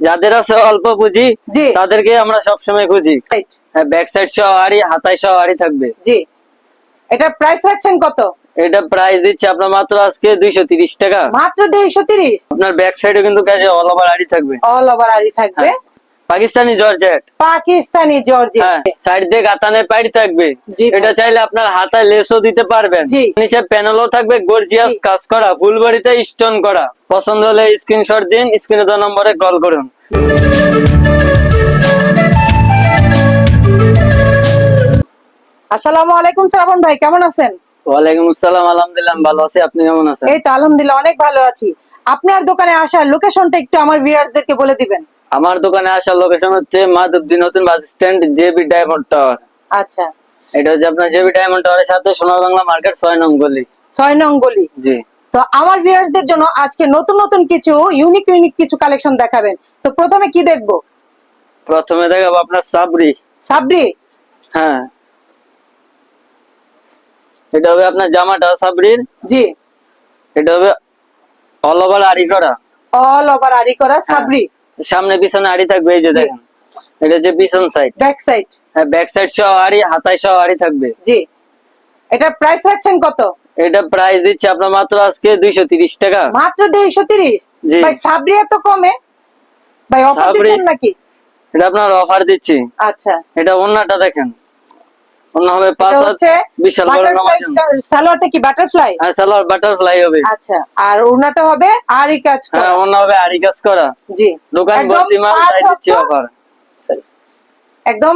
যাদের আছে অল্প পুঁজি তাদেরকে আমরা সবসময় খুঁজি। ব্যাক সাইড সহ আড়ি হাতায় সহ আড়ি থাকবে। জি। এটা প্রাইস রাখছেন কত? এটা প্রাইস দিচ্ছে আপনার মাত্র আজকে দুইশো তিরিশ টাকা। মাত্র দুইশো তিরিশ? আপনার ব্যাক সাইডে কিন্তু কাজে অল ওভার আড়ি থাকবে। অল ওভার আরি থাকবে। হ্যাঁ। পাকিস্তানি জর্জেট। পাকিস্তানি জর্জি হ্যাঁ সাইড দিয়ে গাতানে পাইড থাকবে। এটা চাইলে আপনার হাতায় লেসও দিতে পারবেন। নিচে প্যানেলও থাকবে গর্জিয়াস কাজ করা ফুল বডিতে স্টোন করা। পছন্দ হলে স্ক্রিনশট দিন স্ক্রিনে দেওয়া নম্বরে কল করুন। আসসালামু আলাইকুম শ্রাবণ ভাই কেমন আছেন? ওয়ালাইকুম আসসালাম আলহামদুলিল্লাহ ভালো আছি। আপনি কেমন আছেন? এই তো আলহামদুলিল্লাহ অনেক ভালো আছি। আপনার দোকানে আসার লোকেশনটা একটু আমার ভিউয়ার্সদেরকে বলে দিবেন। আমার দোকানে আসার লোকেশন হচ্ছে মাধবদী নতুন bus stand JB diamond tower আচ্ছা। এটা হচ্ছে আপনার জেবি ডায়মন্ড টাওয়ারের সাথে সোনার বাংলা মার্কেট ছয় নং গলি। ছয় নং গলি। জি। তো আমার ভিউয়ার্সদের জন্য আজকে নতুন নতুন কিছু ইউনিক ইউনিক কিছু কালেকশন দেখাবেন। তো প্রথমে কি দেখব? প্রথমে দেখাবো আপনার সাবরি সাবরি হ্যাঁ। এটা হবে আপনার জামাটা সাবরির জি। এটা হবে অল ওভার আড়ি করা অল ওভার আরি করা সাবরি সামনে পিছনে আড়ি থাকবে এই যে দেখেন। এটা যে পিছন সাইড ব্যাক সাইড হ্যাঁ ব্যাক সাইড সহ আড়ি হাতায় সহ আড়ি থাকবে। জি। এটা প্রাইস রাখছেন কত? এটা প্রাইস দিচ্ছি আপনার মাত্র আজকে দুইশো তিরিশ টাকা। মাত্র দুইশো তিরিশ? জি। ভাই সাবরি এত কমে? ভাই অফার দিচ্ছেন নাকি? এটা আপনার অফার দিচ্ছি। আচ্ছা। এটা অন্যটা দেখেন। হবে পাঁচ হচ্ছে বিশাল বড় বাটারফ্লাই সালোয়ারটা কি বাটারফ্লাই হ্যাঁ সালোয়ার বাটারফ্লাই হবে। আচ্ছা আর ওনাটা হবে আরই কাজ করা। হ্যাঁ অন্য হবে আড়ি কাজ করা। জি। দোকান ভর্তি মাল দিচ্ছি অফার একদম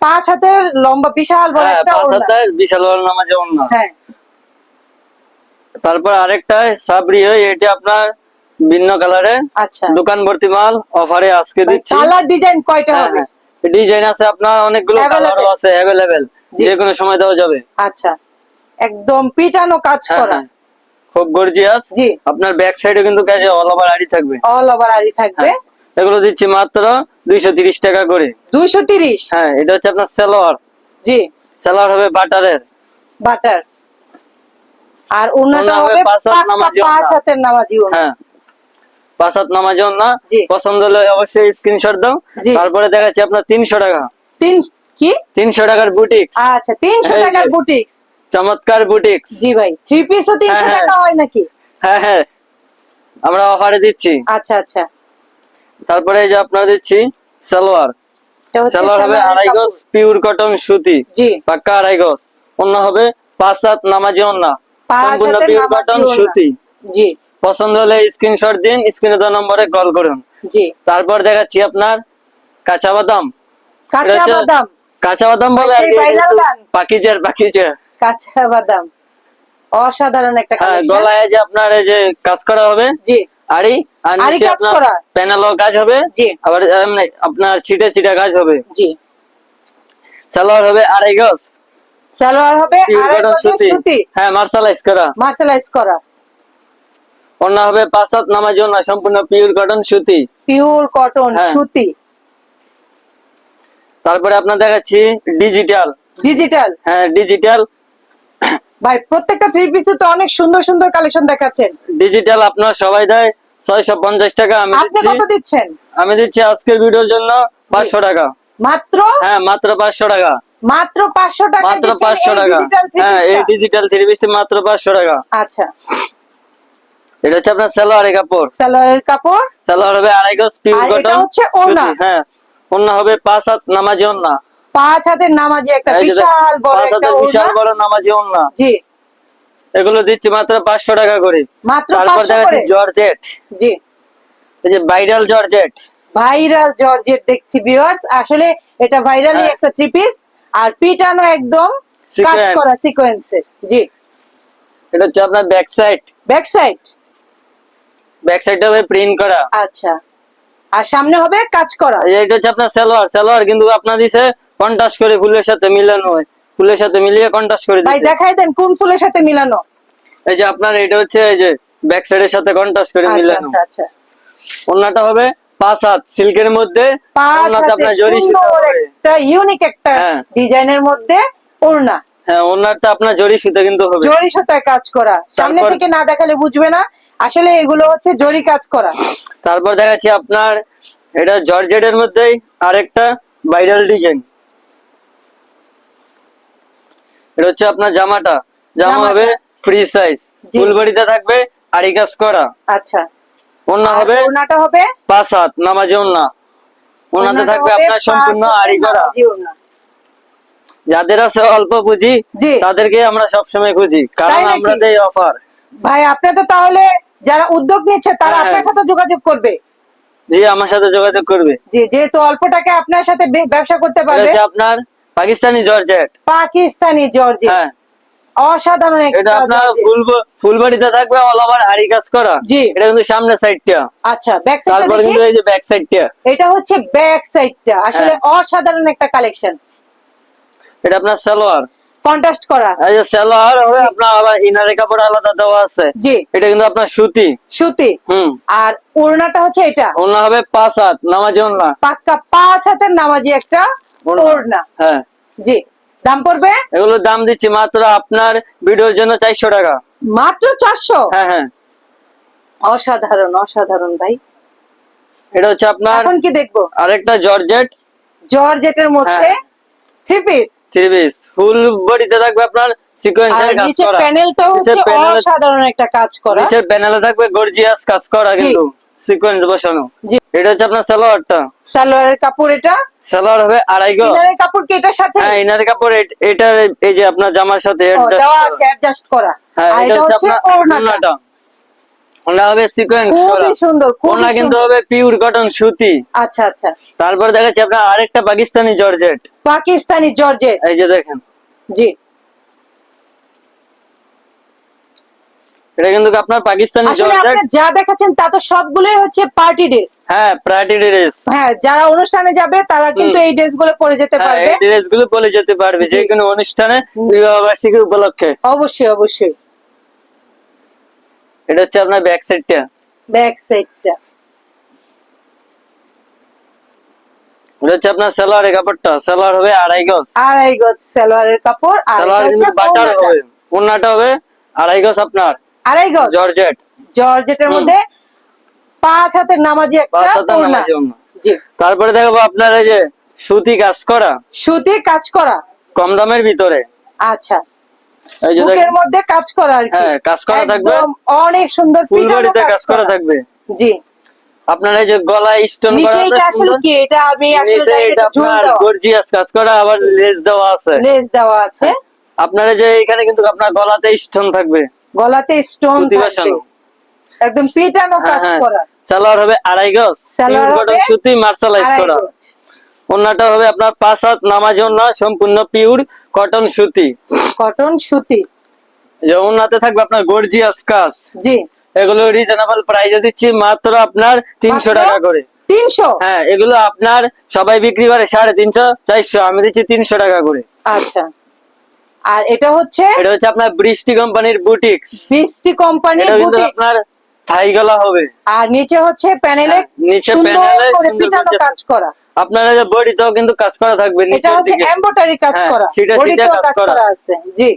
পাঁচ হাতের লম্বা বিশাল বড় হ্যাঁ একটা পাঁচ হাতের বিশাল বড় নামাজে অন্য হ্যাঁ। তারপর আরেকটা সাবরি হয় এটা আপনার ভিন্ন কালারে। আচ্ছা। দোকান ভর্তি মাল অফারে আজকে দিচ্ছি। কালার ডিজাইন কয়টা হবে। ডিজাইন আছে আপনার অনেকগুলো। আছে অ্যাভেলেবেল। যে কোনো সময় দেওয়া যাবে। আচ্ছা। একদম পিটানো কাজ হ্যাঁ, করা। হ্যাঁ। খুব গর্জিয়াস জি। আপনার ব্যাক সাইডে কিন্তু কাজে অল ওভার আড়ি থাকবে। অল ওভার আরি থাকবে। হ্যাঁ। এগুলো দিচ্ছি মাত্র দুইশো তিরিশ টাকা করে। দুইশো তিরিশ? হ্যাঁ এটা হচ্ছে আপনার সালোয়ার জি। সালোয়ার হবে বাটারের বাটার আর ওনাটা হবে পাঁচ হাতের নামাজি হ্যাঁ। পাঁচ হাত নামাজ না জি। পছন্দ হলে অবশ্যই স্ক্রিনশট দাও। তারপরে দেখাচ্ছি আপনার তিনশো টাকা। তিন কি? তিনশো টাকার বুটিক্স। আচ্ছা তিনশো এই যে। টাকার বুটিক্স। চমৎকার বুটিক্স। জি ভাই থ্রি পিসও তিনশো হ্যাঁ, হ্যাঁ। টাকা হয় নাকি? হ্যাঁ হ্যাঁ। আমরা অফারে দিচ্ছি। আচ্ছা আচ্ছা। তারপরে এই যে আপনার দিচ্ছি সালোয়ার। সালোয়ার হবে আড়াই। গজ পিওর কটন সুতি। জি। পাক্কা আড়াই গজ। অন্য হবে পাঁচ হাত নামাজি অন্যা সম্পূর্ণ পিওর কটন সুতি। জি। পছন্দ হলে স্ক্রিনশট দিন স্ক্রিনে দেওয়া নম্বরে কল করুন। জি। তারপর দেখাচ্ছি আপনার কাঁচা বাদাম। কাঁচা বাদাম। কাঁচা বাদাম বলে পাকিজার পাকিজার। কাঁচা বাদাম অসাধারণ একটা হ্যাঁ গলায় যে আপনার এই যে কাজ করা হবে জি। আর আড়ি নিচে কাজ আপনার করা। প্যানেলও কাজ হবে। জি। আবার আপনার ছিটে ছিটে কাজ হবে। জি। সালোয়ার হবে আড়াই গজ। সালোয়ার হবে আড়াই গজের সুতি। হ্যাঁ মার্শালাইজ করা। মার্শালাইজ করা। অন্য হবে পাঁচ হাত নামাজ না সম্পূর্ণ পিওর কটন সুতি। পিওর কটন হ্যাঁ। সুতি। তারপরে আপনার দেখাচ্ছি ডিজিটাল ডিজিটাল হ্যাঁ ডিজিটাল ভাই প্রত্যেকটা থ্রি পিসে তো অনেক সুন্দর সুন্দর কালেকশন দেখাচ্ছেন। ডিজিটাল আপনার সবাই দেয় ছয়শো পঞ্চাশ টাকা আমি আপনি কত দিচ্ছেন? আমি দিচ্ছি আজকের ভিডিওর জন্য পাঁচশো টাকা। মাত্র? হ্যাঁ মাত্র পাঁচশো টাকা। মাত্র পাঁচশো টাকা মাত্র পাঁচশো টাকা। হ্যাঁ এই ডিজিটাল থ্রি পিসটি মাত্র পাঁচশো টাকা। আচ্ছা। এটা হচ্ছে আপনার সালোয়ারের কাপড়। সালোয়ারের কাপড়? সালোয়ার হবে আড়াই গজ পিওর আর এটা কটন হচ্ছে ওড়না। হ্যাঁ। ওড়না হবে পাঁচ হাত নামাজি ওড়না পাঁচ হাতের নামাজি একটা বিশাল বড় একটা বিশাল বড় নামাজি ওড়না জি। এগুলো দিচ্ছি মাত্র পাঁচশো টাকা করে। মাত্র তারপর দেখাচ্ছি জর্জেট জি। এই যে ভাইরাল জর্জেট ভাইরাল জর্জেট দেখছি ভিউয়ার্স আসলে এটা ভাইরালি হ্যাঁ। একটা থ্রি পিস আর পিটানো একদম কাজ। করা সিকোয়েন্সের জি। এটা হচ্ছে আপনার back side back side back side হবে প্রিন্ট করা। আচ্ছা। আর সামনে হবে কাজ করা। এটা হচ্ছে আপনার সালোয়ার। সালোয়ার কিন্তু আপনার দিছে কন্ট্রাস্ট করে ফুলের সাথে মিলানো হয়। ফুলের সাথে মিলিয়ে কন্ট্রাস্ট করে ভাই দেখাই দেন কোন ফুলের সাথে মিলানো। এই যে আপনার এটা হচ্ছে এই যে ব্যাক সাইডের সাথে কন্ট্রাস্ট করে আচ্ছা মিলানো। আচ্ছা আচ্ছা। ওন্নাটা হবে পাঁচ হাত সিল্কের মধ্যে। হাতে আপনার জরি একটা ইউনিক একটা হ্যাঁ। ডিজাইনের মধ্যে ওড়না। হ্যাঁ ওন্নাটা আপনার জরি সুতা কিন্তু হবে। জরি সুতায় কাজ করা। সামনে থেকে না দেখালে বুঝবে না। আসলে এগুলো হচ্ছে জরি কাজ করা। তারপর দেখাচ্ছি আপনার এটা জর্জেটের মধ্যেই আরেকটা ভাইরাল ডিজাইন এটা হচ্ছে আপনার জামাটা। জামা হবে ফ্রি সাইজ জি। ফুল থাকবে আড়ি কাজ করা। আচ্ছা। ওন্না হবে হবে পাঁচ হাত নামাজে ওন্না। থাকবে আপনার সম্পূর্ণ আড়ি করা। যাদের আছে অল্প পুঁজি তাদেরকে আমরা সবসময় খুঁজি কারণ দেই অফার ভাই আপনি তো তাহলে যারা উদ্যোগ নিচ্ছে তারা হ্যাঁ। আপনার সাথে যোগাযোগ করবে। জি আমার সাথে যোগাযোগ করবে। জি যেহেতু অল্প টাকা আপনার সাথে ব্যবসা করতে পারবে। আপনার পাকিস্তানি জর্জেট। পাকিস্তানি জর্জি হ্যাঁ। অসাধারণ এটা আপনার জর্জেট। ফুল ফুল বডিতে থাকবে অল ওভার কাজ করা। জি। এটা কিন্তু সামনের সাইডটা আচ্ছা ব্যাক সাইডটা তারপর কিন্তু এই যে ব্যাক সাইডটা এটা হচ্ছে ব্যাক সাইডটা আসলে হ্যাঁ। অসাধারণ একটা কালেকশন এটা আপনার সালোয়ার। কন্ট্রাস্ট করা। এই যে সালোয়ার হবে আপনার আবার কাপড় আলাদা দেওয়া আছে। জি। এটা কিন্তু আপনার সুতি। সুতি। হুম। আর ওড়নাটা হচ্ছে এটা। ওনা হবে পাঁচ হাত নামাজে ওনা পাক্কা পাঁচ হাতের নামাজি একটা ওড়না। ওড়না। হ্যাঁ। জি। দাম পড়বে? এগুলোর দাম দিচ্ছি মাত্র আপনার ভিডিওর জন্য চারশো টাকা। মাত্র চারশো? হ্যাঁ হ্যাঁ। অসাধারণ অসাধারণ ভাই। এটা হচ্ছে আপনার এখন কি দেখব? আরেকটা জর্জেট। জর্জেটের মধ্যে হ্যাঁ। Three piece three piece full বডিতে থাকবে আপনার সিকোয়েন্সের কাজ করা। প্যানেলটাও হচ্ছে অসাধারণ একটা কাজ করা। নিচের প্যানেলে থাকবে গর্জিয়াস কাজ করা কিন্তু। সিকোয়েন্স বসানো। এটা হচ্ছে আপনার সালোয়ারটা। সালোয়ারের কাপড় এটা? সালোয়ার হবে আড়াই গজ। ইনারের কাপড় কি এটার সাথে? হ্যাঁ ইনার কাপড় এটা এই যে আপনার জামার সাথে অ্যাডজাস্ট করা। হ্যাঁ এটা হচ্ছে আপনার ওড়নাটা। ওড়নাটা হবে সিকোয়েন্স খুবই সুন্দর ওনা কিন্তু হবে পিওর কটন সুতি। আচ্ছা আচ্ছা। তারপর দেখাচ্ছি আপনার আরেকটা পাকিস্তানি জর্জেট। পাকিস্তানি জর্জেট। এই যে দেখেন। জি। এটা কিন্তু আপনার পাকিস্তানি জর্জেট। যা দেখাচ্ছেন তা তো সবগুলোই হচ্ছে পার্টি ড্রেস হ্যাঁ প্রাইটি ড্রেস হ্যাঁ যারা অনুষ্ঠানে যাবে তারা কিন্তু এই ড্রেসগুলো পরে যেতে হ্যাঁ পারবে। এই ড্রেসগুলো বলে যেতে পারবে। যে কোনো অনুষ্ঠানে বিবাহ বার্ষিকী উপলক্ষে। অবশ্যই অবশ্যই। এটা হচ্ছে আপনার ব্যাক সাইডটা ব্যাক সাইডটা এটা হচ্ছে আপনার সালোয়ারের কাপড়টা। সালোয়ার হবে আড়াই গজ। আড়াই গজ সালোয়ারের কাপড় আর এটা সালোয়ার হচ্ছে কিন্তু বাটার হবে। ওড়নাটা হবে আড়াই গজ আপনার। আড়াই গজ? জর্জেট। জর্জেটের মধ্যে পাঁচ হাতের নামাজি একটা পাঁচ হাতের ওড়না। নামাজি জি। তারপরে দেখাবো আপনার এই যে সুতি কাজ করা। সুতি কাজ করা। কম দামের ভিতরে। আচ্ছা। বুকের মধ্যে কাজ করা আর কি। হ্যাঁ, কাজ করা থাকবে। অনেক সুন্দর পিটানো কাজ করা থাকবে। জি। আপনার এই যে গলায় স্টোন করা এটা আসলে কি? এটা আমি আসলে এটা গর্জিয়াস কাজ করা আবার লেস দেওয়া আছে। লেস দেওয়া আছে। আপনার যে এখানে কিন্তু আপনার গলাতে স্টোন থাকবে। গলাতে স্টোন থাকবে। একদম পিটানো হ্যাঁ, কাজ হ্যাঁ। করা। সালোয়ার হবে আড়াই গজ। সালোয়ার হবে সুতি মার্শালাইজ করা। ওন্নাটা হবে আপনার পাঁচ হাত নামাজ ওন্না সম্পূর্ণ পিওর কটন সুতি। কটন সুতি। যে ওন্নাতে থাকবে আপনার গর্জিয়াস কাজ। জি। এগুলো রিজনেবল প্রাইসে দিচ্ছি মাত্র আপনার তিনশো? টাকা করে। তিনশো? হ্যাঁ এগুলো আপনার সবাই বিক্রি করে সাড়ে তিনশো চারশো আমি দিচ্ছি তিনশো টাকা করে। আচ্ছা। আর এটা হচ্ছে? এটা হচ্ছে আপনার বৃষ্টি কোম্পানির বুটিক্স বৃষ্টি কোম্পানির বুটিক্স আপনার থাই গলা হবে। আর নিচে হচ্ছে প্যানেলে হ্যাঁ, নিচে সুন্দর প্যানেলে করে পিটানো কাজ করা। আপনার যে কিন্তু কাজ করা থাকবে এটা হচ্ছে এমব্রয়ডারি কাজ হ্যাঁ, করা। ছিটা বডিতেও কাজ কাজ করা। করা আছে জি।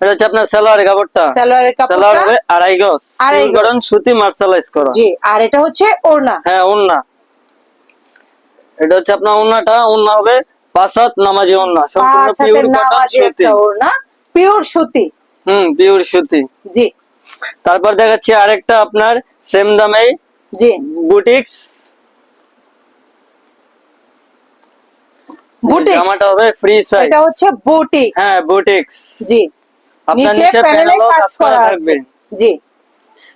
এটা হচ্ছে আপনার সালোয়ারের কাপড়টা। সালোয়ারের সালোয়ার কাপড়টা হবে আড়াই গজ। আড়াই গজ। সুতি মার্শালাইজ করা। জি আর এটা হচ্ছে ওড়না। হ্যাঁ ওন্না এটা হচ্ছে আপনার ওন্নাটা ওন্না হবে পাঁচ হাত নামাজি ওন্না সম্পূর্ণ পিওর কটন সুতি। ওড়না পিওর সুতি। হুম পিওর সুতি। জি। তারপর দেখাচ্ছি আরেকটা আপনার সেম দামে জি। বুটিক্স বুটিক্স জামাটা হবে ফ্রি সাইজ এটা হচ্ছে বুটিক হ্যাঁ বুটিক্স জি। নিচে প্যানেলে কাজ করা আছে। জি।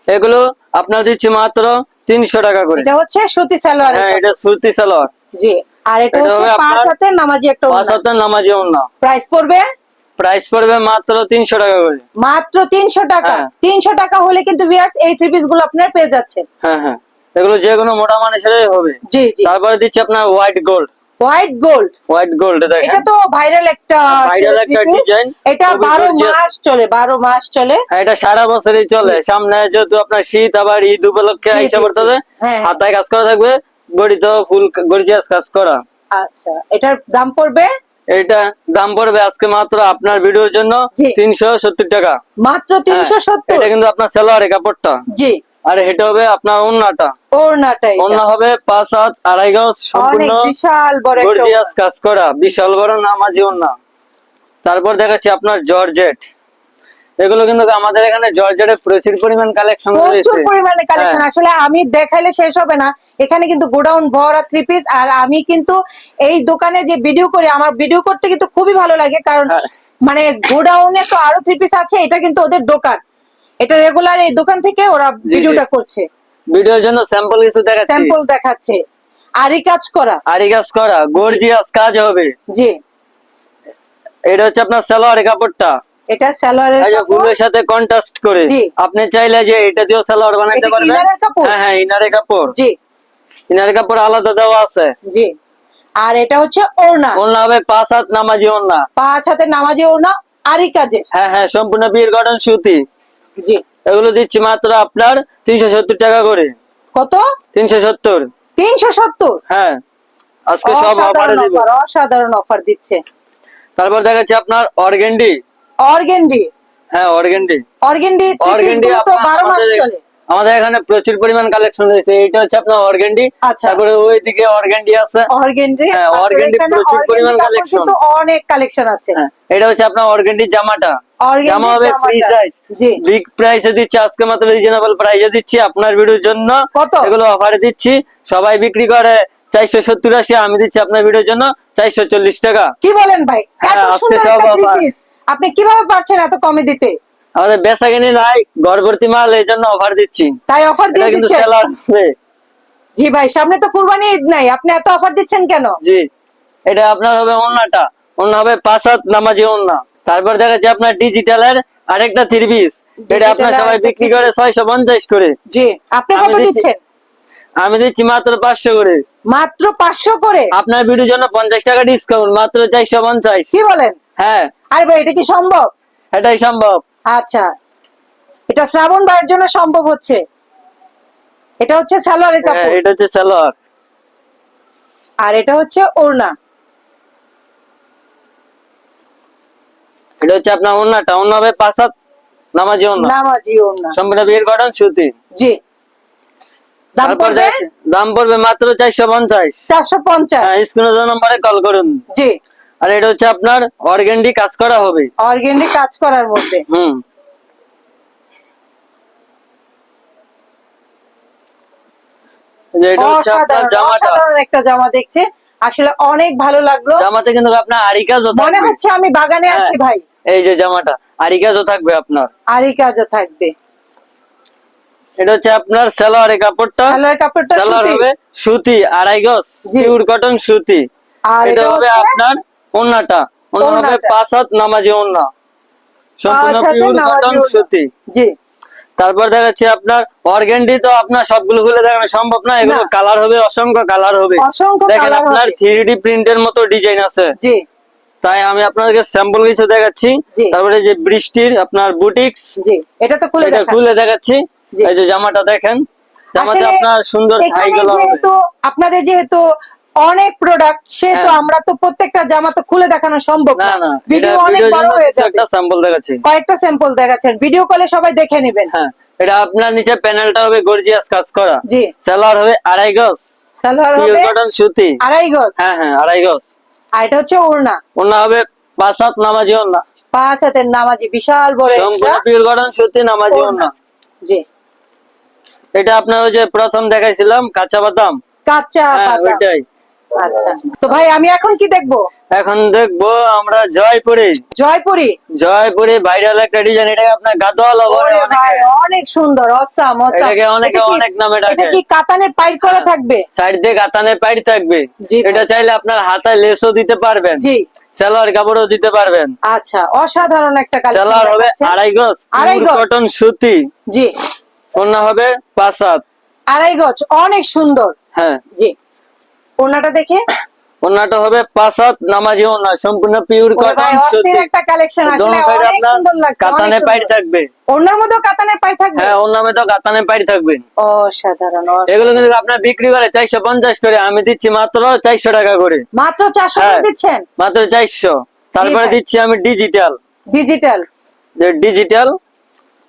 এগুলো আপনার দিচ্ছি মাত্র তিনশো টাকা করে। এটা হচ্ছে সুতি সালোয়ার হ্যাঁ এটা সুতি সালোয়ার। জি। আর এটা হচ্ছে পাঁচ হাতের নামাজি একটা পাঁচ হাতের নামাজি ওন্না প্রাইস পড়বে? প্রাইস পড়বে মাত্র তিনশো টাকা করে। মাত্র তিনশো টাকা। হ্যাঁ। তিনশো টাকা হলে কিন্তু ভিউয়ার্স এই থ্রি পিসগুলো আপনার পেয়ে যাচ্ছে। হ্যাঁ হ্যাঁ। এগুলো যে কোনো মোটা মানুষেরই হবে। জি জি। তারপরে দিচ্ছি আপনার white gold white gold white gold এটা তো ভাইরাল একটা three একটা design, এটা খুবই বারো gorgeous। মাস চলে বারো মাস চলে। হ্যাঁ, এটা সারা বছরই চলে। সামনে যেহেতু আপনার শীত আবার ঈদ উপলক্ষে আইসা পড়তেছে হ্যাঁ, হাতায় কাজ করা থাকবে গড়িতেও ফুল গর্জিয়াস কাজ করা। আচ্ছা এটার দাম পড়বে? এটা দাম পড়বে আজকে মাত্র আপনার ভিডিওর জন্য। তিনশো সত্তর টাকা। মাত্র হ্যাঁ, তিনশো সত্তর? এটা কিন্তু আপনার সালোয়ারের কাপড়টা। জি। আর এটা হবে আপনার ওড়নাটা। এটা। ওন্না হবে পাঁচ হাত আড়াই গজ সম্পূর্ণ বিশাল বড় গর্জিয়াস কাজ করা বিশাল বড় নামাজি তারপর দেখাচ্ছি আপনার জর্জেট। এগুলো কিন্তু আমাদের এখানে জর্জেটের প্রচুর পরিমাণ কালেকশন প্রচুর রয়েছে পরিমাণে কালেকশন হ্যাঁ। আসলে আমি দেখাইলে শেষ হবে না। এখানে কিন্তু গোডাউন ভরা থ্রি পিস আর আমি কিন্তু এই দোকানে যে ভিডিও করি আমার ভিডিও করতে কিন্তু খুবই ভালো লাগে। কারণ হ্যাঁ। মানে গোডাউনে তো আরও থ্রি পিস আছে এটা কিন্তু ওদের দোকান। এটা রেগুলার এই দোকান থেকে ওরা ভিডিওটা করছে। ভিডিওর জন্য স্যাম্পল কিছু দেখাচ্ছি। স্যাম্পল দেখাচ্ছে। আরই কাজ করা। আরি কাজ করা গর্জিয়াস কাজ হবে। জি। এটা হচ্ছে আপনার সালোয়ারের কাপড়টা। এটা সালোয়ারের কাপড়। ফুলের সাথে কন্ট্রাস্ট করে। আপনি চাইলে যে এটা দিয়েও সালোয়ার বানাইতে এটা পারবেন। ইনারের কাপড়? হ্যাঁ হ্যাঁ ইনারের কাপড়। জি। ইনারের কাপড় আলাদা দেওয়া আছে। জি। আর এটা হচ্ছে ওড়না। ওন্না হবে পাঁচ হাত নামাজি ওন্না পাঁচ হাতে নামাজি ওড়না আরই কাজের। হ্যাঁ হ্যাঁ সম্পূর্ণ বীর কটন সুতি। জি। এগুলো দিচ্ছি মাত্র আপনার তিনশো সত্তর টাকা করে। কত? তিনশো সত্তর। তিনশো সত্তর? হ্যাঁ। আজকে সব অফারে অসাধারণ দিব। অফার অসাধারণ অফার দিচ্ছে। তারপর দেখাচ্ছি আপনার অর্গেন্ডি। অর্গেন্ডি? হ্যাঁ অর্গেন্ডি। অর্গেন্ডি অর্গেন্ডি তো বারো মাস চলে। আমাদের এখানে প্রচুর পরিমাণ কালেকশন রয়েছে এটা হচ্ছে আপনার অর্গেন্ডি। আচ্ছা। তারপরে ওইদিকে অর্গেন্ডি আছে। অর্গেন্ডি? হ্যাঁ, organdy এখানে প্রচুর পরিমাণ। কিন্তু অনেক কালেকশন আছে। হ্যাঁ, এটা হচ্ছে আপনার অর্গেন্ডি জামাটা। Organdy জামা হবে জামাটা। ফ্রি সাইজ জি। বিগ প্রাইসে দিচ্ছি আজকে মাত্র রিজনেবল প্রাইসে দিচ্ছি। আপনার ভিডিওর জন্য কত? এগুলো অফারে দিচ্ছি। সবাই বিক্রি করে চারশো সত্তর আশি আমি দিচ্ছি আপনার ভিডিওর জন্য চারশো চল্লিশ টাকা। কি বলেন ভাই? হ্যাঁ, এত আজকে সব একটা থ্রি offer। পিস আপনি কীভাবে পারছেন এত কমে দিতে? আমাদের বেচা কিনি নাই গড়বর্তী মাল এই জন্য অফার দিচ্ছি। তাই অফার দিয়ে জি। ভাই সামনে তো কুরবানি ঈদ নাই। আপনি এত অফার দিচ্ছেন কেন? জি। এটা আপনার হবে অন্যটা অন্য হবে পাঁচ হাত নামাজি অন্য তারপর দেখাচ্ছে আপনার ডিজিটালের আরেকটা থ্রি পিস এটা আপনার সবাই বিক্রি করে ছয়শো পঞ্চাশ করে। জি আপনি কত দিচ্ছি- দিচ্ছেন? আমি দিচ্ছি মাত্র পাঁচশো করে। মাত্র পাঁচশো করে? আপনার ভিডিওর জন্য পঞ্চাশ টাকা ডিসকাউন্ট মাত্র চারশো পঞ্চাশ। কি বলেন? হ্যাঁ। আরে ভাই এটা কি সম্ভব? এটাই সম্ভব। আচ্ছা। এটা শ্রাবণ ভাইয়ের জন্য সম্ভব হচ্ছে। এটা হচ্ছে সালোয়ারের হ্যাঁ, কাপড়। এটা হচ্ছে সালোয়ার। আর এটা হচ্ছে ওড়না। এটা হচ্ছে আপনার অন্যটা অন্য হবে পাঁচ হাত নামাজি অন্য নামাজি ওড়না সম্পূর্ণ বিয়ের কটন সুতি। জি। দাম পড়বে? দাম পড়বে মাত্র চারশো পঞ্চাশ। চারশো পঞ্চাশ। হ্যাঁ নম্বরে কল করুন। জি। আর এটা হচ্ছে আপনার অর্গেন্ডি কাজ করা হবে। অর্গেন্ডি কাজ করার মধ্যে। হুম। একটা জামা দেখছে আসলে অনেক ভালো লাগল। জামাতে কিন্তু আপনার আরি কাজও মনে হচ্ছে আমি বাগানে হ্যাঁ। আছি ভাই। এই যে জামাটা আরি কাজও থাকবে আপনার? আর কাজও থাকবে। এটা হচ্ছে আপনার সালোয়ারের কাপড়টা। সালোয়ার কাপড়টা সালোয়ার সুতি। হবে সুতি আড়াই গজ। পিওর কটন সুতি। আর এটা হবে আপনার ওন্নাটা। ওন্না হবে পাঁচ হাত নামাজি ওন্না। সম্পূর্ণ পিওর কটন সুতি। জি। তারপর দেখাচ্ছি আপনার অর্গেন্ডি তো আপনার সবগুলো খুলে দেখানো সম্ভব না এগুলো কালার হবে অসংখ্য কালার হবে। অসংখ্য দেখেন কালার আপনার হবে। থ্রি ডি প্রিন্টের মতো ডিজাইন আছে। জি। তাই আমি আপনাদেরকে স্যাম্পল কিছু দেখাচ্ছি। তারপরে যে বৃষ্টির আপনার বুটিক্স এটা তো খুলে খুলে দেখাচ্ছি। এই যে জামাটা দেখেন আসলে আপনার সুন্দর যেহেতু আপনাদের যেহেতু অনেক প্রোডাক্ট সেহেতু হ্যাঁ। আমরা তো প্রত্যেকটা জামা তো খুলে দেখানো সম্ভব না। ভিডিও অনেক বড় হয়ে যাবে। একটা স্যাম্পল দেখাচ্ছি। কয়েকটা স্যাম্পল দেখাচ্ছেন। ভিডিও কলে সবাই দেখে নেবেন। হ্যাঁ এটা আপনার নিচে প্যানেলটা হবে গর্জিয়াস কাজ করা। জি। হবে আড়াই গজ। সালোয়ার হবে কটন সুতি। আড়াই গজ। হ্যাঁ হ্যাঁ আড়াই গজ। আর এটা হচ্ছে ওড়না। ওড়না হবে পাঁচ হাত নামাজি ওড়না। পাঁচ হাতের নামাজি বিশাল বড় সম্পূর্ণ পিওর কটন সুতি নামাজি ওড়না। জি। এটা আপনার ওই যে প্রথম দেখাইছিলাম কাঁচা বাদাম। কাঁচা বাদাম ওইটাই। আচ্ছা। তো ভাই আমি এখন কি দেখব? এখন দেখব আমরা জয়পুরে। জয়পুরি? জয়পুরে ভাইরাল একটা ডিজাইন এটাকে আপনার গাদোয়ালা ভাই অনেক সুন্দর অসাম অসাম এটাকে অনেকে অনেক নামে ডাকে। এটা কি কাতানের পাইট করা হ্যাঁ। থাকবে? সাইড দিয়ে কাতানের পাইট থাকবে। জি এটা চাইলে আপনার হাতায় লেসও দিতে পারবেন। জি। সেলোয়ার কাপড়ও দিতে পারবেন। আচ্ছা অসাধারণ একটা কালেকশন সেলোয়ার হবে আড়াই গজ আড়াই গজ। কটন সুতি। জি। অন্য হবে পাঁচ হাত। আড়াই গজ অনেক সুন্দর। হ্যাঁ। জি। ওনাটা দেখে? অন্যটা হবে পাঁচ হাত নামাজি ওনা সম্পূর্ণ পিওর কটন অস্থির একটা কালেকশন আসলে অনেক সুন্দর লাগছে কাতানে পাইট থাকবে। ওনার মধ্যেও কাতানের পাইট থাকবে? হ্যাঁ নামে তো কাতানে পাইট থাকবে। অসাধারণ। এগুলো কিন্তু আপনার বিক্রি করে চারশো পঞ্চাশ করে আমি দিচ্ছি মাত্র চারশো টাকা করে। মাত্র চারশো হ্যাঁ। দিচ্ছেন? মাত্র চারশো। তারপরে দিচ্ছি আমি ডিজিটাল ডিজিটাল যে ডিজিটাল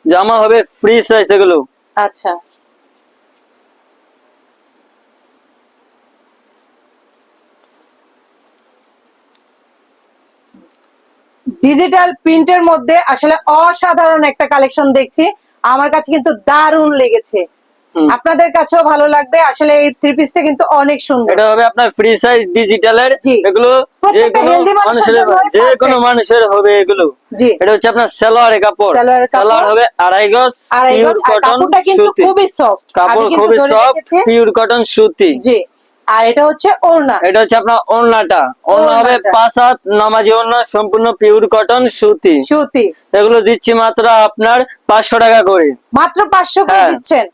জামা হবে ফ্রি সাইজ এগুলো। আচ্ছা। ডিজিটাল প্রিন্টের মধ্যে আসলে অসাধারণ একটা কালেকশন দেখছি। আমার কাছে কিন্তু দারুণ লেগেছে। আপনাদের কাছেও ভালো লাগবে। আসলে এই থ্রি পিসটা কিন্তু অনেক সুন্দর। এটা হবে আপনার ফ্রি সাইজ ডিজিটালের। এগুলো যে কোনো মানুষের হবে। এগুলো। জি। এটা হচ্ছে আপনার সালোয়ারের কাপড়। সালোয়ার হবে আড়াই গজ পিওর গজ- কটন কাপড়টা কিন্তু খুবই সফট কাপড় খুবই সফট পিওর কটন সুতি। জি। আর এটা হচ্ছে ওড়না। এটা হচ্ছে আপনার ওড়নাটা। ওড়না হবে। পাঁচ হাত নামাজি ওড়না সম্পূর্ণ পিওর কটন সুতি। সুতি। এগুলো দিচ্ছি মাত্র আপনার পাঁচশো টাকা করে। মাত্র পাঁচশো করে হ্যাঁ। দিচ্ছেন?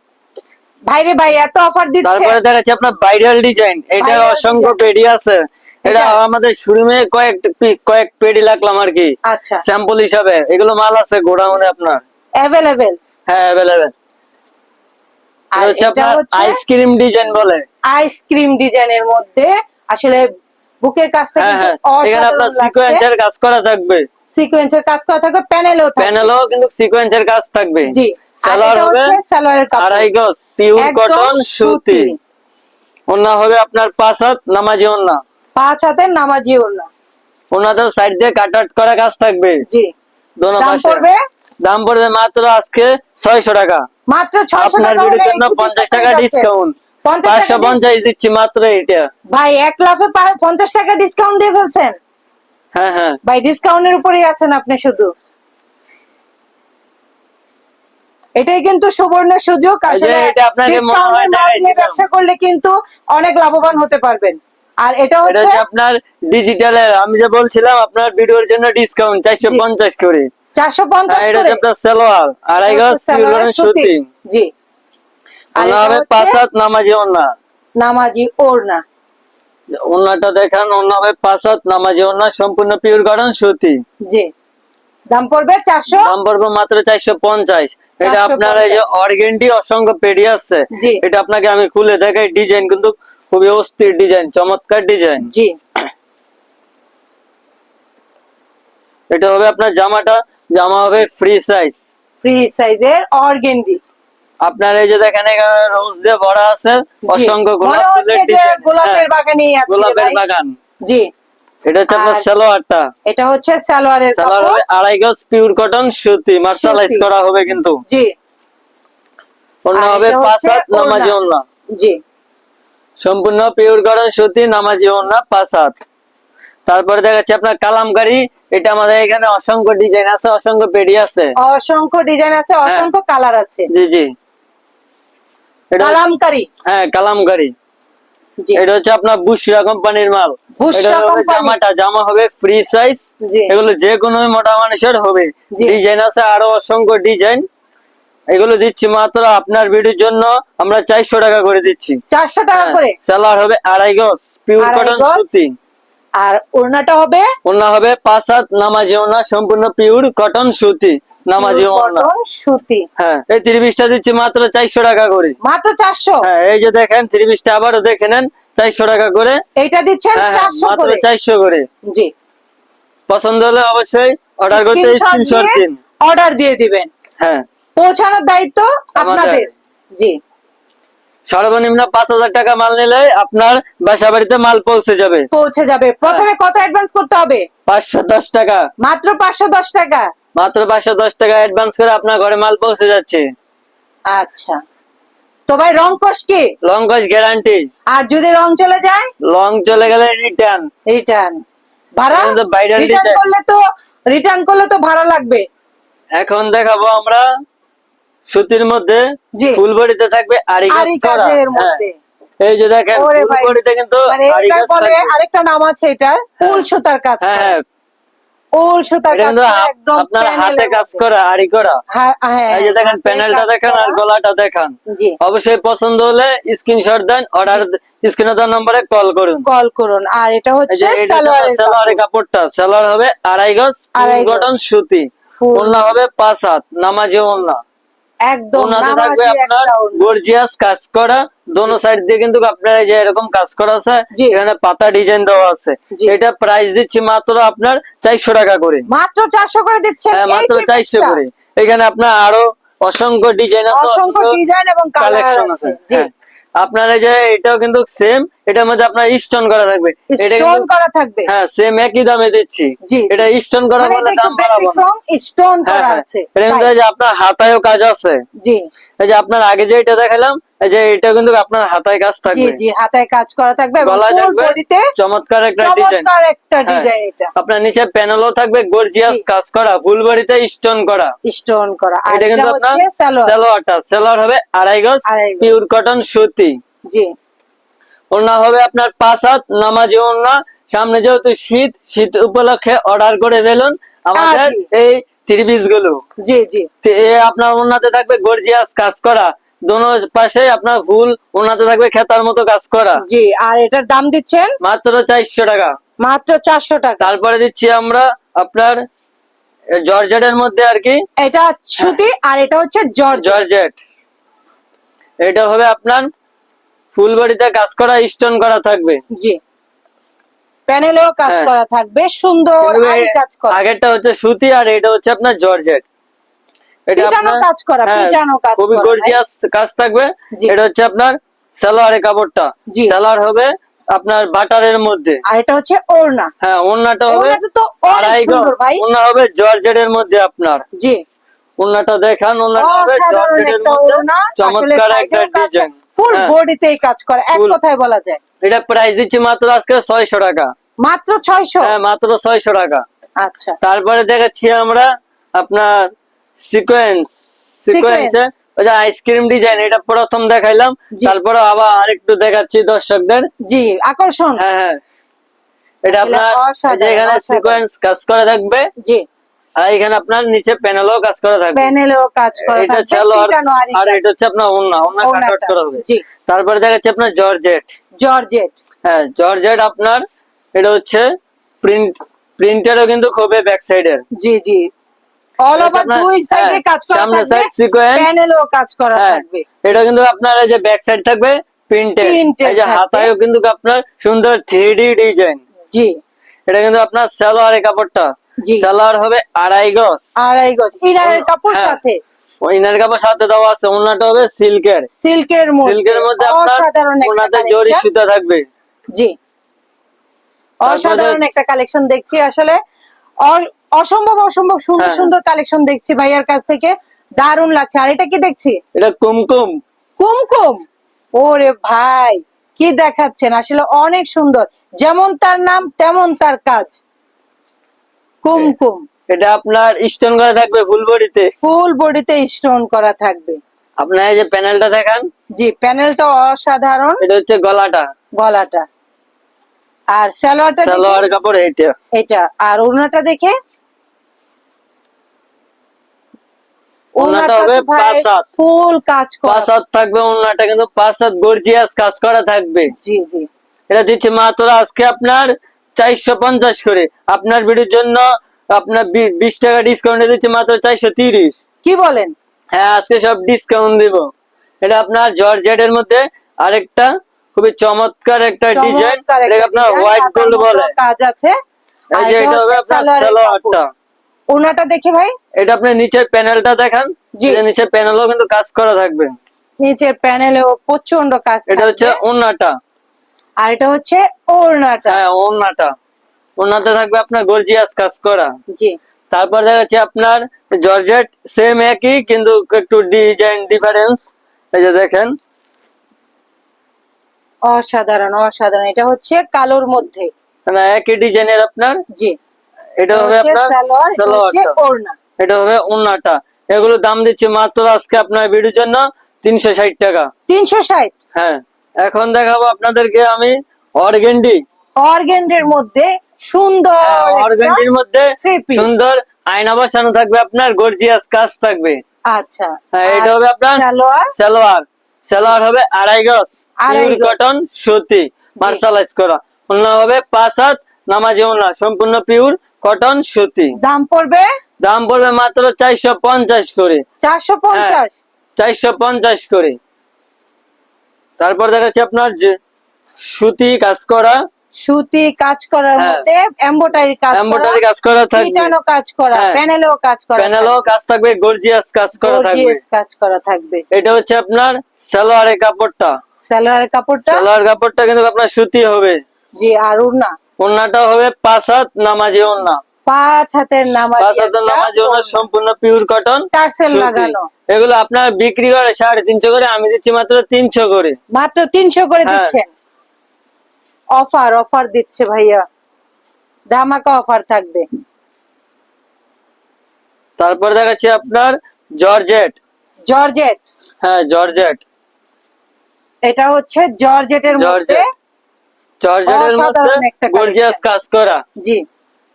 ভাইরে ভাই এত অফার দিচ্ছে তারপরে দেখাচ্ছি আপনার ভাইরাল ডিজাইন এটা অসংখ্য পেডি আছে। এটা এটা? আমাদের শোরুমে কয়েক কয়েক পেডি লাগলাম আর কি। আচ্ছা। স্যাম্পল হিসাবে। এগুলো মাল আছে গোডাউনে আপনার। অ্যাভেলেবেল হ্যাঁ অ্যাভেলেবেল আর এটা হচ্ছে আইসক্রিম ডিজাইন বলে। আইসক্রিম ডিজাইনের মধ্যে আসলে বুকের কাজটা হ্যাঁ কিন্তু হ্যাঁ। অসাধারণ সিকোয়েন্সের কাজ করা থাকবে। সিকোয়েন্সের কাজ করা থাকবে প্যানেলও থাকবে। প্যানেলও কিন্তু সিকোয়েন্সের কাজ থাকবে। জি। সালোয়ার হবে সালোয়ারের কাপড়। আড়াই গজ পিওর কটন সুতি। হবে আপনার পাঁচ হাত নামাজি ওনা। পাঁচ হাতের নামাজি ওড়না ওনাদের সাইড দিয়ে কাট আউট করা কাজ থাকবে। জি। পড়বে? দাম পড়বে মাত্র আজকে ছয়শো টাকা। মাত্র টাকা হলে ডিসকাউন্ট 50 টাকা পাঁচশো dis- পঞ্চাশ দিচ্ছি মাত্র এটা। ভাই এক লাফে পা- পঞ্চাশ টাকা ডিসকাউন্ট দিয়ে ফেলছেন? হ্যাঁ হ্যাঁ। ভাই ডিসকাউন্টের উপরেই আছেন আপনি শুধু। এটাই কিন্তু সুবর্ণ সুযোগ। আসলে। ব্যবসা করলে কিন্তু অনেক লাভবান হতে পারবেন। আর এটা হচ্ছে হচ্ছে আপনার ডিজিটালের আমি যে বলছিলাম আপনার ভিডিওর জন্য ডিসকাউন্ট চারশো পঞ্চাশ করে। চারশো পঞ্চাশ করে? সালোয়ার আড়াই গজ সুতি। জি। আর হবে পাঁচ হাত নামাজি ওনা। নামাজি ওড়না। ওনাটা দেখান ওনা হবে পাঁচ হাত নামাজি ওনা সম্পূর্ণ পিওর কটন সুতি। জি। দাম পড়বে চারশো? দাম পড়বে মাত্র চারশো পঞ্চাশ। এটা আপনার এই যে অর্গেন্ডি অসংখ্য পেডি আছে। এটা আপনাকে আমি খুলে দেখাই ডিজাইন কিন্তু খুবই অস্থির ডিজাইন চমৎকার ডিজাইন। জি। এটা হবে আপনার জামাটা। জামা হবে ফ্রি সাইজ ফ্রি সাইজের অর্গেন্ডি আপনার এই যে দেখেন এখানে রোজ দিয়ে ভরা আছে। অসংখ্য গোলাপ গোলাপের বাগানেই আছে গোলাপের বাগান। জি। এটা হচ্ছে আপনার সালোয়ারটা। এটা হচ্ছে সালোয়ারের সালোয়ার কাপড়। আড়াই গজ পিওর কটন সুতি মার্শালাইজ করা হবে কিন্তু। জি। হবে পাঁচ হাত নামাজি ওন্না জি। সম্পূর্ণ পিওর কটন সুতি নামাজি ওন্না পাঁচ হাত। তারপরে দেখাচ্ছি আপনার কালামকারি এটা আমাদের এখানে অসংখ্য ডিজাইন আছে অসংখ্য পেডি আছে। অসংখ্য ডিজাইন আছে হ্যাঁ। অসংখ্য কালার আছে। জি জি। কালামকারি। হ্যাঁ কালামকারি। এটা হচ্ছে আপনার বুশরা কোম্পানির মাল। জামাটা জামা হবে ফ্রি সাইজ এগুলো যে কোনো মোটা মানুষের হবে। ডিজাইন আছে আরও অসংখ্য ডিজাইন এগুলো দিচ্ছি মাত্র আপনার ভিডিওর জন্য। আমরা চারশো টাকা করে দিচ্ছি। চারশো টাকা করে। সেলার হবে আড়াই গজ পিওর কটন সুতি। আর ওড়নাটা হবে? ওনা হবে পাঁচ হাত নামাজি ওনা সম্পূর্ণ পিওর কটন সুতি নামাজি সুতি। হ্যাঁ এই দিচ্ছি মাত্র চারশো টাকা করে। মাত্র চারশো? হ্যাঁ এই যে দেখেন ত্রিশটা আবারও দেখে নেন চারশো টাকা করে। এইটা দিচ্ছেন হ্যাঁ, হ্যাঁ, চারশো মাত্র করে। চারশো করে। জি। পছন্দ হলে অবশ্যই অর্ডার করতে স্ক্রিনশট দিন। অর্ডার দিয়ে দিবেন। হ্যাঁ। পৌঁছানোর দায়িত্ব আপনাদের। জি। সর্বনিম্ন পাঁচ হাজার টাকা মাল নিলে আপনার বাসা বাড়িতে মাল পৌঁছে যাবে। পৌঁছে যাবে। প্রথমে কত অ্যাডভান্স করতে হবে? পাঁচশো দশ টাকা। মাত্র পাঁচশো দশ টাকা? মাত্র পাঁচশো দশ টাকা অ্যাডভান্স করে আপনার ঘরে মাল পৌঁছে যাচ্ছে। আচ্ছা। তো ভাই রং কস কি? লং কস গ্যারান্টি আর যদি রং চলে যায়? লং চলে গেলে রিটার্ন রিটার্ন ভাড়া? রিটার্ন করলে তো রিটার্ন করলে তো ভাড়া লাগবে। এখন দেখাবো আমরা সুতির মধ্যে জি। ফুল বডিতে থাকবে আরি কাজ আরি কাজের হ্যাঁ। মধ্যে এই যে দেখেন ওরে ফুল বডিতে কিন্তু মানে। আরেকটা নাম আছে এটার উল সুতার কাজ হ্যাঁ। হ্যাঁ সুতার কাজ কিন্তু করা হাত- একদম আপনার হাতে কাজ করা আরি করা হ্যাঁ, হ্যাঁ, এই যে দেখেন প্যানেলটা দেখেন আর করা। গলাটা দেখান অবশ্যই পছন্দ হলে স্ক্রিনশট দেন অর্ডার স্ক্রিনে দেওয়া নম্বরে কল করুন কল করুন আর এটা হচ্ছে যে এটা সালোয়ারের সালোয়ারের কাপড়টা সালোয়ার হবে আড়াই গজ। কটন সুতি ফুল। ওন্না হবে পাঁচ হাত নামাজে ওন্না একদম আপনার গর্জিয়াস কাজ করা। দোনো সাইড দিয়ে কিন্তু আপনার এই যে এরকম কাজ করা আছে এখানে পাতা ডিজাইন দেওয়া আছে। এটা প্রাইস দিচ্ছি মাত্র আপনার চারশো টাকা করে। মাত্র চারশো করে দিচ্ছেন? হ্যাঁ মাত্র চারশো করে। এখানে আপনার আরও অসংখ্য ডিজাইন আছে অসংখ্য ডিজাইন এবং কালেকশন আছে। হ্যাঁ। আপনার এই যে এটাও কিন্তু সেম এটার মধ্যে আপনার স্টোন করা থাকবে। স্টোন করা থাকবে। হ্যাঁ সেম একই দামে দিচ্ছি। এটা স্টোন করা মানে বলে দাম বাড়াবো স্টোন হ্যাঁ করা হ্যাঁ আছে। এটা কিন্তু যে আপনার হাতায়ও কাজ আছে। জি। এই যে আপনার আগে যে এটা দেখালাম এই যে এটা কিন্তু আপনার হাতায় কাজ থাকবে। জি হাতায় কাজ করা থাকবে এবং ফুল বডিতে চমৎকার একটা ডিজাইন চমৎকার একটা হ্যাঁ। ডিজাইন এটা। আপনার নিচে প্যানেলও থাকবে গর্জিয়াস কাজ করা ফুল বডিতে স্টোন করা। স্টোন করা। এটা এটা কিন্তু আপনার সালোয়ার সালোয়ারটা সালোয়ার হবে আড়াই গজ আড়াই গজ। পিওর কটন সুতি। জি। ওনা হবে আপনার পাঁচ হাত নামাজি ওনা সামনে যেহেতু শীত শীত উপলক্ষে অর্ডার করে ফেলুন আমাদের এই ত্রিপিসগুলো জি। জি আপনার ওনাতে থাকবে গর্জিয়াস কাজ করা। দোনো পাশে আপনার ফুল ওনাতে থাকবে খেতার মতো কাজ করা। জি আর এটার দাম দিচ্ছেন? মাত্র চারশো টাকা। মাত্র চারশো টাকা। তারপরে দিচ্ছি আমরা আপনার জর্জেটের মধ্যে আর কি? এটা সুতি আর এটা হচ্ছে জর্জ জর্জেট। এটা হবে আপনার ফুল বডিতে কাজ করা স্টোন করা থাকবে? জি। প্যানেলেও কাজ হ্যাঁ। করা থাকবে সুন্দর আরি কাজ করা। আগেরটা হচ্ছে সুতি আর এটা হচ্ছে আপনার জর্জেট। এটা আপনার কাজ করা, হ্যাঁ, পিটানো কাজ খুবই গর্জিয়াস কাজ থাকবে। এটা হচ্ছে আপনার সালোয়ারের কাপড়টা। সালোয়ার হবে আপনার বাটারের মধ্যে। আর এটা হচ্ছে ওড়না। হ্যাঁ হবে ওড়নাটা তো অনেক আড়াই গজ। সুন্দর ভাই। ওন্না হবে জর্জেটের মধ্যে আপনার। জি। ওন্নাটা দেখান ওন্নাটা হবে জর্জেটের মধ্যে। চমৎকার একটা ডিজাইন। ফুল বডিতেই কাজ করে এক কথায় বলা যায়। এটা প্রাইস দিচ্ছি মাত্র আজকে ছয়শো টাকা। মাত্র ছয়শো? হ্যাঁ মাত্র ছয়শো টাকা। আচ্ছা। তারপরে দেখাচ্ছি আমরা আপনার সিকোয়েন্স সিকোয়েন্স ওই যে আইসক্রিম ডিজাইন এটা প্রথম দেখাইলাম। তারপরে আবার আরেকটু দেখাচ্ছি দর্শকদের। জি আকর্ষণ। হ্যাঁ হ্যাঁ। এটা আপনার এখানে সিকোয়েন্স কাজ করে থাকবে জি। আর এখানে আপনার নিচে প্যানেলও কাজ করা থাকবে। প্যানেলেও কাজ করা এটা থাকবে আর। এটা হচ্ছে আপনার ওন্না ওন্না কাট করা হবে। জি। তারপরে দেখাচ্ছি আপনার জর্জেট। জর্জেট। হ্যাঁ জর্জেট আপনার এটা হচ্ছে প্রিন্ট প্রিন্টারও কিন্তু খুবই ব্যাক সাইডের জি জি। অল ওভার দুই সাইডে হ্যাঁ, কাজ করা সামনে থাকবে side sequence। প্যানেলেও কাজ করা হ্যাঁ থাকবে। এটা কিন্তু আপনার এই যে ব্যাক সাইড থাকবে প্রিন্টেড এই যে হাতায়ও কিন্তু আপনার সুন্দর থ্রি ডিজাইন জি। এটা কিন্তু আপনার সালোয়ারের কাপড়টা। সালোয়ার হবে আড়াই গজ। আড়াই গজ। ইনারের কাপড় হ্যাঁ। সাথে? ওই ইনার কাপড় সাথে দেওয়া আছে ওনাটা হবে সিল্কের। সিল্কের মধ্যে। সিল্কের মধ্যে অসাধারণ একটা জরি সুতা থাকবে। জি। অসাধারণ একটা কালেকশন দেখছি আসলে। অসম্ভব অসম্ভব সুন্দর হ্যাঁ। সুন্দর কালেকশন দেখছি ভাইয়ার কাছ থেকে। দারুণ লাগছে। আর এটা কি দেখছি? এটা কুমকুম। কুমকুম? ওরে ভাই কি দেখাচ্ছেন? আসলে অনেক সুন্দর। যেমন তার নাম তেমন তার কাজ। কুমকুম এটা আপনার স্টোন করা থাকবে ফুলবড়িতে ফুল বডিতে স্টোন করা থাকবে। আপনার এই যে প্যানেলটা দেখান। জি প্যানেলটা অসাধারণ। এটা হচ্ছে গলাটা। গলাটা। আর সালোয়ারটা সালোয়ার কাপড় এইটা। এটা আর ওড়নাটা দেখে ওড়নাটা হবে পাঁচ হাত। ফুল কাজ করা। পাঁচ হাত থাকবে ওনাটা কিন্তু পাঁচ হাত গর্জিয়াস কাজ করা থাকবে। জি জি। এটা দিচ্ছে মাত্র আজকে আপনার চারশো পঞ্চাশ করে। আপনার ভিডিওর জন্য আপনার বিশ টাকা ডিসকাউন্ট দিচ্ছে মাত্র চারশো তিরিশ। কি বলেন? হ্যাঁ আজকে সব ডিসকাউন্ট দিব। এটা আপনার জর্জেট এর মধ্যে আরেকটা খুবই চমৎকার একটা ডিজাইন এটা আপনার হোয়াইট গোল্ড বলে। কাজ আছে। এই যে এটা এটা হবে আপনার সালোয়ারটা কাপড়। দেখে ভাই? এটা আপনি নিচের প্যানেলটা দেখান। যে নিচের প্যানেলও কিন্তু কাজ করা থাকবে। নিচের প্যানেলেও প্রচণ্ড কাজ এটা হচ্ছে ওন্নাটা আর এটা হচ্ছে ওড়নাটা। হ্যাঁ ওন্নাটা ওন্নাতে থাকবে আপনার গর্জিয়াস কাজ করা। জি। তারপর দেখা যাচ্ছে আপনার জর্জেট সেম একই কিন্তু একটু ডিজাইন ডিফারেন্স এই যে দেখেন। অসাধারণ অসাধারণ। এটা হচ্ছে কালোর মধ্যে। মানে একই ডিজাইনের আপনার? জি। এটা হবে আপনার সালোয়ার এটা হচ্ছে সালোয়ারটা ওড়না। এটা হবে ওন্নাটা এগুলো দাম দিচ্ছি মাত্র আজকে আপনার ভিডিওর জন্য তিনশো ষাট টাকা। তিনশো ষাট? হ্যাঁ। এখন দেখাবো আপনাদেরকে আমি অর্গেন্ডি। অর্গেন্ডের মধ্যে সুন্দর একটা- অর্গেন্ডির মধ্যে সুন্দর আয়না বসানো থাকবে আপনার গর্জিয়াস কাজ থাকবে। আচ্ছা। হ্যাঁ, এটা হবে আপনার সালোয়ার? সালোয়ার। সালোয়ার হবে আড়াই গজ আড়াই কটন সুতি মার্শালাইজ করা। অন্য হবে পাঁচ হাত নামাজি ওনা সম্পূর্ণ পিওর কটন সুতি। দাম পড়বে? দাম পড়বে মাত্র চারশো পঞ্চাশ করে। চারশো পঞ্চাশ। চারশো পঞ্চাশ করে। তারপর দেখাচ্ছি আপনার যে সুতি কাজ করা। সুতি কাজ করার হ্যাঁ। মধ্যে এমব্রয়ডারি কাজ করা এমব্রয়ডারি কাজ করা থাকবে। রিটার্নও কাজ করা হ্যাঁ। প্যানেলও কাজ করা প্যানেলও কাজ থাকবে গর্জিয়াস কাজ করা থাকবে। গর্জিয়াস কাজ করা থাকবে। এটা হচ্ছে আপনার সালোয়ারের কাপড়টা। সালোয়ারের কাপড়টা? সালোয়ার কাপড়টা কিন্তু আপনার সুতি হবে। জি আর উড়না ওন্নাটা হবে পাঁচ হাত নামাজি ওন্না পাঁচ হাতের নামাজি পাঁচ হাতের নামাজি সম্পূর্ণ পিওর কটন টার্সেল লাগানো। এগুলো আপনার বিক্রি করে সাড়ে তিনশো করে আমি দিচ্ছি মাত্র তিনশো করে। মাত্র তিনশো করে হ্যাঁ। দিচ্ছেন অফার অফার দিচ্ছে ভাইয়া। ধামাকা অফার থাকবে। তারপর দেখাচ্ছি আপনার জর্জেট জর্জেট হ্যাঁ জর্জেট এটা হচ্ছে জর্জেটের মধ্যে জর্জেটের মধ্যে গর্জিয়াস কাজ করা। জি।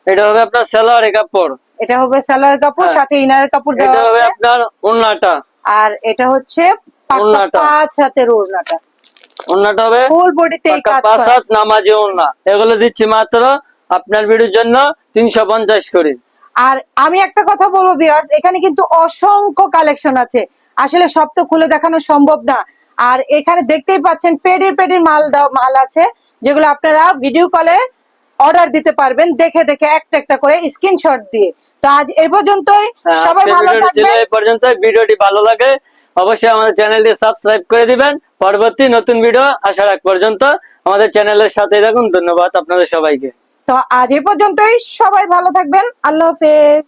এটা হবে আপনার সালোয়ারের কাপড়। এটা হবে সালোয়ার কাপড় হ্যাঁ। সাথে ইনার কাপড় দেওয়া এটা হবে আপনার ওন্নাটা আর এটা হচ্ছে। পাঁচ হাতের ওড়নাটা। ওন্নাটা হবে ফুল বডিতে এই কাজ পাঁচ হাত নামাজি ওন্না এগুলো দিচ্ছি মাত্র আপনার ভিডিওর জন্য তিনশো পঞ্চাশ করে। আর আমি একটা কথা বলব ভিউয়ার্স এখানে কিন্তু অসংখ্য কালেকশন আছে। আসলে সব তো খুলে দেখানো সম্ভব না। আর এখানে দেখতেই পাচ্ছেন পেডির পেডির মাল দাও মাল আছে যেগুলো আপনারা ভিডিও কলে অর্ডার দিতে পারবেন দেখে দেখে একটা একটা করে স্ক্রিনশট দিয়ে। তো আজ এই পর্যন্তই হ্যাঁ, সবাই ভালো থাকবেন। এই পর্যন্ত ভিডিওটি ভালো লাগে অবশ্যই আমাদের চ্যানেলটি সাবস্ক্রাইব করে দিবেন। পরবর্তী নতুন ভিডিও আসার আগ পর্যন্ত আমাদের চ্যানেলের সাথে থাকুন ধন্যবাদ আপনাদের সবাইকে। তো আজ এ পর্যন্তই সবাই ভালো থাকবেন আল্লাহ হাফেজ।